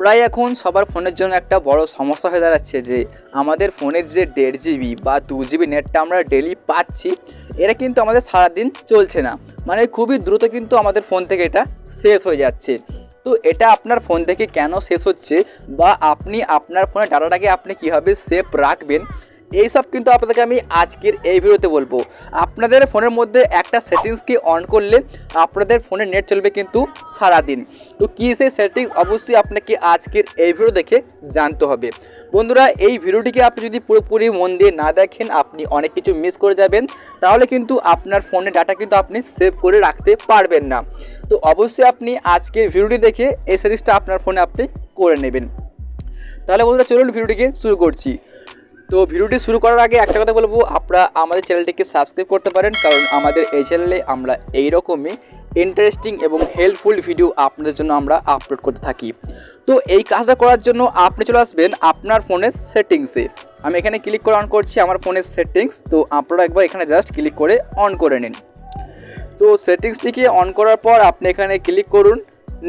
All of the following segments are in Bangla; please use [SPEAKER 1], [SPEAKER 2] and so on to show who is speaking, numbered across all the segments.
[SPEAKER 1] প্রায় এখন সবার ফোনের জন্য একটা বড় সমস্যা হয়ে দাঁড়াচ্ছে যে আমাদের ফোনের যে দেড় জিবি বা দু জিবি নেটটা আমরা ডেলি পাচ্ছি, এটা কিন্তু আমাদের সারাদিন চলছে না। মানে খুবই দ্রুত কিন্তু আমাদের ফোন থেকে এটা শেষ হয়ে যাচ্ছে। তো এটা আপনার ফোন থেকে কেন শেষ হচ্ছে বা আপনি আপনার ফোনের ডাটাটাকে আপনি কীভাবে সেভ রাখবেন এইসব কিন্তু আপনাদেরকে আমি আজকের এই ভিডিওতে বলব। আপনাদের ফোনের মধ্যে একটা সেটিংসকে অন করলে আপনাদের ফোনে নেট চলবে কিন্তু সারাদিন। তো কী সেই সেটিংস অবশ্যই আপনাকে আজকের এই ভিডিও দেখে জানতে হবে। বন্ধুরা, এই ভিডিওটিকে আপনি যদি পুরোপুরি মন দিয়ে না দেখেন, আপনি অনেক কিছু মিস করে যাবেন, তাহলে কিন্তু আপনার ফোনে ডাটা কিন্তু আপনি সেভ করে রাখতে পারবেন না। তো অবশ্যই আপনি আজকের ভিডিওটি দেখে এই সেটিংসটা আপনার ফোনে আপনি করে নেবেন। তাহলে বন্ধুরা, চলুন ভিডিওটিকে শুরু করছি। তো ভিডিওটি শুরু করার আগে একটা কথা বলব, আপনারা আমাদের চ্যানেলটিকে সাবস্ক্রাইব করতে পারেন, কারণ আমাদের এই চ্যানেলে আমরা এই রকমই ইন্টারেস্টিং এবং হেল্পফুল ভিডিও আপনাদের জন্য আমরা আপলোড করতে থাকি। তো এই কাজটা করার জন্য আপনি চলে আসবেন আপনার ফোনের সেটিংসে আমি এখানে ক্লিক করে অন করছি আমার ফোনের সেটিংস তো আপনারা একবার এখানে জাস্ট ক্লিক করে অন করে নিন। তো সেটিংসটিকে অন করার পর আপনি এখানে ক্লিক করুন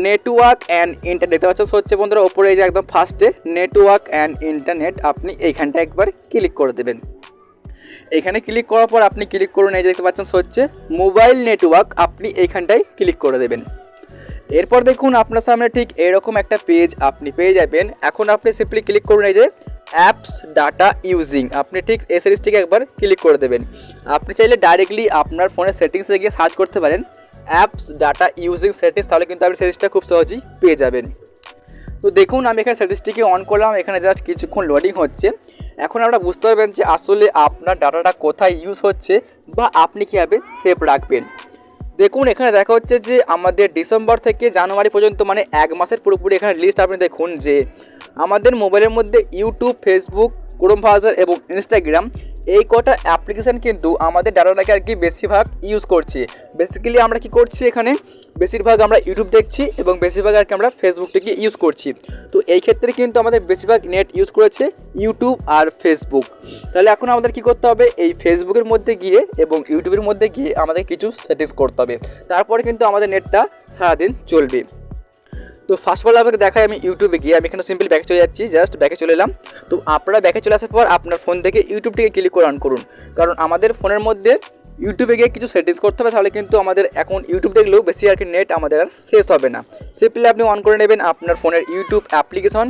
[SPEAKER 1] নেটওয়ার্ক অ্যান্ড ইন্টারনেট দেখতে পাচ্ছেন হচ্ছে বন্ধুরা, ওপরে এই যে একদম ফার্স্টে নেটওয়ার্ক অ্যান্ড ইন্টারনেট আপনি এইখানটা একবার ক্লিক করে দেবেন। এখানে ক্লিক করার পর আপনি ক্লিক করুন, এই যে দেখতে পাচ্ছেন, হচ্ছে মোবাইল নেটওয়ার্ক আপনি এইখানটায় ক্লিক করে দেবেন। এরপর দেখুন, আপনার সামনে ঠিক এরকম একটা পেজ আপনি পেয়ে যাবেন। এখন আপনি সিম্পলি ক্লিক করুন, এই যে অ্যাপস ডাটা ইউজিং আপনি ঠিক এই সিরিজটিকে একবার ক্লিক করে দেবেন। আপনি চাইলে ডাইরেক্টলি আপনার ফোনের সেটিংসে গিয়ে সার্চ করতে পারেন। অ্যাপস ডাটা ইউজিং সেটিংস তাহলে কিন্তু আপনি সিরিজটা খুব সহজেই পেয়ে যাবেন। তো দেখুন, আমি এখানে সেটিংসটিকে অন করলাম, এখানে জাস্ট কিছুক্ষণ লোডিং হচ্ছে। এখন আমরা বুঝতে পারবেন যে আসলে আপনার ডাটাটা কোথায় ইউজ হচ্ছে বা আপনি কীভাবে সেভ রাখবেন। দেখুন, এখানে দেখা হচ্ছে যে আমাদের ডিসেম্বর থেকে জানুয়ারি পর্যন্ত মানে এক মাসের পুরোপুরি এখানে লিস্ট আপনি দেখুন যে আমাদের মোবাইলের মধ্যে ইউটিউব ফেসবুক ক্রোম ব্রাউজার এবং ইনস্টাগ্রাম এই কটা অ্যাপ্লিকেশান কিন্তু আমাদের ডাটাটাকে আর কি বেশিরভাগ ইউজ করছে। বেসিক্যালি আমরা কি করছি এখানে? বেশিরভাগ আমরা ইউটিউব দেখছি এবং বেশিরভাগ আর কি আমরা ফেসবুকটাকে ইউজ করছি। তো এই ক্ষেত্রে কিন্তু আমাদের বেশিরভাগ নেট ইউজ করেছে ইউটিউব আর ফেসবুক তাহলে এখন আমাদের কি করতে হবে? এই ফেসবুকের মধ্যে গিয়ে এবং ইউটিউবের মধ্যে গিয়ে আমাদের কিছু সেটিংস করতে হবে। তারপরে কিন্তু আমাদের নেটটা সারাদিন চলবে। তো ফার্স্ট অফ অল আপনাকে দেখাই আমি ইউটিউবে গিয়ে, আমি এখানে সিম্পল ব্যাকে চলে যাচ্ছি জাস্ট ব্যাকে চলে এলাম। তো আপনারা ব্যাকে চলে আসার পর আপনার ফোন থেকে ইউটিউবটিকে ক্লিক করে অন করুন। কারণ আমাদের ফোনের মধ্যে ইউটিউবে গিয়ে কিছু সেটিংস করতে হবে, তাহলে কিন্তু আমাদের এখন ইউটিউব দেখলেও বেশি আর কি নেট আমাদের আর শেষ হবে না। সিম্পলি আপনি অন করে নেবেন আপনার ফোনের ইউটিউব অ্যাপ্লিকেশন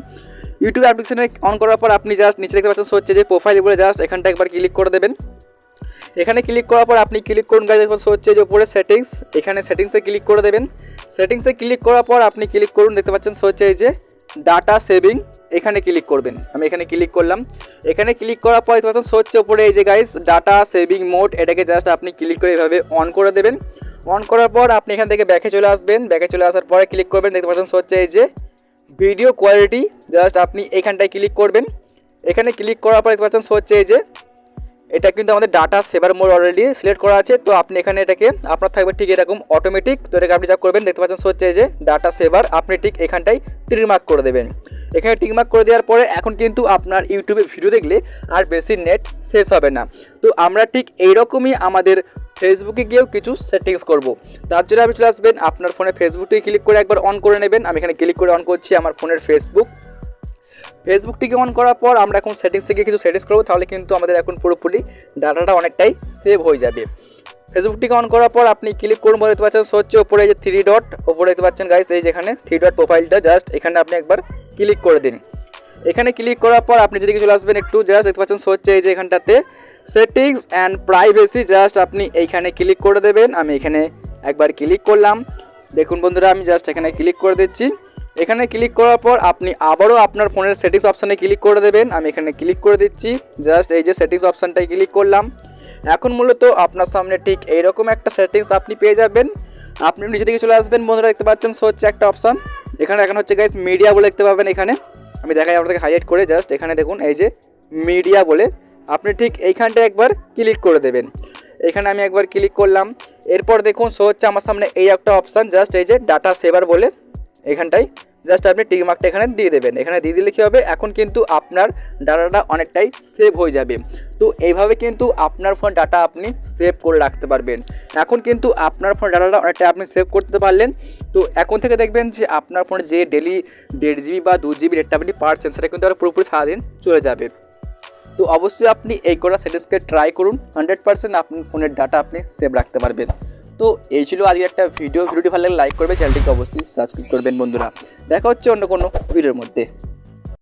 [SPEAKER 1] ইউটিউব অ্যাপ্লিকেশনে অন করার পর আপনি জাস্ট নিচে দেখতে পাচ্ছেন হচ্ছে যে প্রোফাইল বলে জাস্ট এখানটা একবার ক্লিক করে দেবেন। এখানে ক্লিক করার পর আপনি ক্লিক করুন গাইজ দেখতে হচ্ছে যে উপরে সেটিংস এখানে সেটিংসে ক্লিক করে দেবেন। সেটিংসে ক্লিক করার পর আপনি ক্লিক করুন, দেখতে পাচ্ছেন হচ্ছে এই যে ডাটা সেভিং এখানে ক্লিক করবেন। আমি এখানে ক্লিক করলাম। এখানে ক্লিক করার পর দেখতে পাচ্ছেন হচ্ছে উপরে এই যে গাইজ ডাটা সেভিং মোড এটাকে জাস্ট আপনি ক্লিক করে এভাবে অন করে দেবেন। অন করার পর আপনি এখান থেকে ব্যাকে চলে আসবেন। ব্যাকে চলে আসার পরে ক্লিক করবেন, দেখতে পাচ্ছেন হচ্ছে এই যে ভিডিও কোয়ালিটি জাস্ট আপনি এখানটায় ক্লিক করবেন। এখানে ক্লিক করার পর দেখতে পাচ্ছেন হচ্ছে এই যে এটা কিন্তু আমাদের data saver mode already select করা আছে, তো আপনি এখানে এটাকে, আপনার থাকবে ঠিক এরকম অটোমেটিক তো এটাকে আপনি যা করবেন, দেখতে পাচ্ছেন হচ্ছে যে ডাটা সেভার আপনি ঠিক এখানটায় টিক মার্ক করে দেবেন। এখানে টিক মার্ক করে দেওয়ার পরে এখন কিন্তু আপনার ইউটিউবে ভিডিও দেখলে আর বেশি নেট শেষ হবে না। তো আমরা ঠিক এইরকমই আমাদের ফেসবুকে গিয়েও কিছু সেটিংস করব। তার জন্য আপনি চলে আসবেন, আপনার ফোনে ফেসবুকটিকে ক্লিক করে একবার অন করে নেবেন। আমি এখানে ক্লিক করে অন করছি আমার ফোনের ফেসবুক ফেসবুকটিকে অন করার পর আমরা এখন সেটিংস থেকে কিছু সেটিংস করব, তাহলে কিন্তু আমাদের এখন পুরোপুরি ডাটাটা অনেকটাই সেভ হয়ে যাবে। ফেসবুকটিকে অন করার পর আপনি ক্লিক করুন, বলে দেখতে পাচ্ছেন হচ্ছে ওপরে যে থ্রি ডট ওপরে দেখতে পাচ্ছেন গাইস এই যেখানে থ্রি ডট প্রোফাইলটা জাস্ট এখানে আপনি একবার ক্লিক করে দিন। এখানে ক্লিক করার পর আপনি যেদিকে চলে আসবেন একটু জাস্ট দেখতে পাচ্ছেন হচ্ছে এই যে এখানটাতে সেটিংস অ্যান্ড প্রাইভেসি জাস্ট আপনি এইখানে ক্লিক করে দেবেন। আমি এখানে একবার ক্লিক করলাম। দেখুন বন্ধুরা, আমি জাস্ট এখানে ক্লিক করে দিচ্ছি। এখানে ক্লিক করার পর আপনি আবারও আপনার ফোনের সেটিংস অপশানে ক্লিক করে দেবেন। আমি এখানে ক্লিক করে দিচ্ছি। জাস্ট এই যে সেটিংস অপশানটায় ক্লিক করলাম। এখন মূলত আপনার সামনে ঠিক এইরকম একটা সেটিংস আপনি পেয়ে যাবেন। আপনি নিচে দিকে চলে আসবেন। বন্ধুরা দেখতে পাচ্ছেন সো হচ্ছে একটা অপশান এখানে এখন হচ্ছে গাইস মিডিয়া বলে দেখতে পাবেন এখানে। আমি দেখাই আপনাদেরকে হাইলাইট করে। জাস্ট এখানে দেখুন, এই যে মিডিয়া বলে। আপনি ঠিক এইখানটায় একবার ক্লিক করে দেবেন। এখানে আমি একবার ক্লিক করলাম। এরপর দেখুন শো হচ্ছে আমার সামনে এই একটা অপশান জাস্ট এই যে ডাটা সেভার বলে এখানটায়। জাস্ট আপনি টিক মার্কটা এখানে দিয়ে দেবেন। এখানে দিয়ে দিলে কী হবে? এখন কিন্তু আপনার ডাটাটা অনেকটাই সেভ হয়ে যাবে। তো এইভাবে কিন্তু আপনার ফোন ডাটা আপনি সেভ করে রাখতে পারবেন। এখন কিন্তু আপনার ফোন ডাটাটা অনেকটা আপনি সেভ করতে পারলেন। তো এখন থেকে দেখবেন যে আপনার ফোনে যে ডেলি দেড় জিবি বা দু জিবি ডেটটা আপনি পাচ্ছেন, সেটা কিন্তু আর পুরোপুরি সারাদিন চলে যাবে। তো অবশ্যই আপনি এই করা সেটিংসকে ট্রাই করুন। হান্ড্রেড পার্সেন্ট আপনার ফোনের ডাটা আপনি সেভ রাখতে পারবেন। তো এই ছিল আজকে একটা ভিডিও ভিডিওটি ভালো লাগলে লাইক করবে চ্যানেলটিকে অবশ্যই সাবস্ক্রাইব করবেন বন্ধুরা। দেখা হচ্ছে অন্য কোনো ভিডিওর মধ্যে।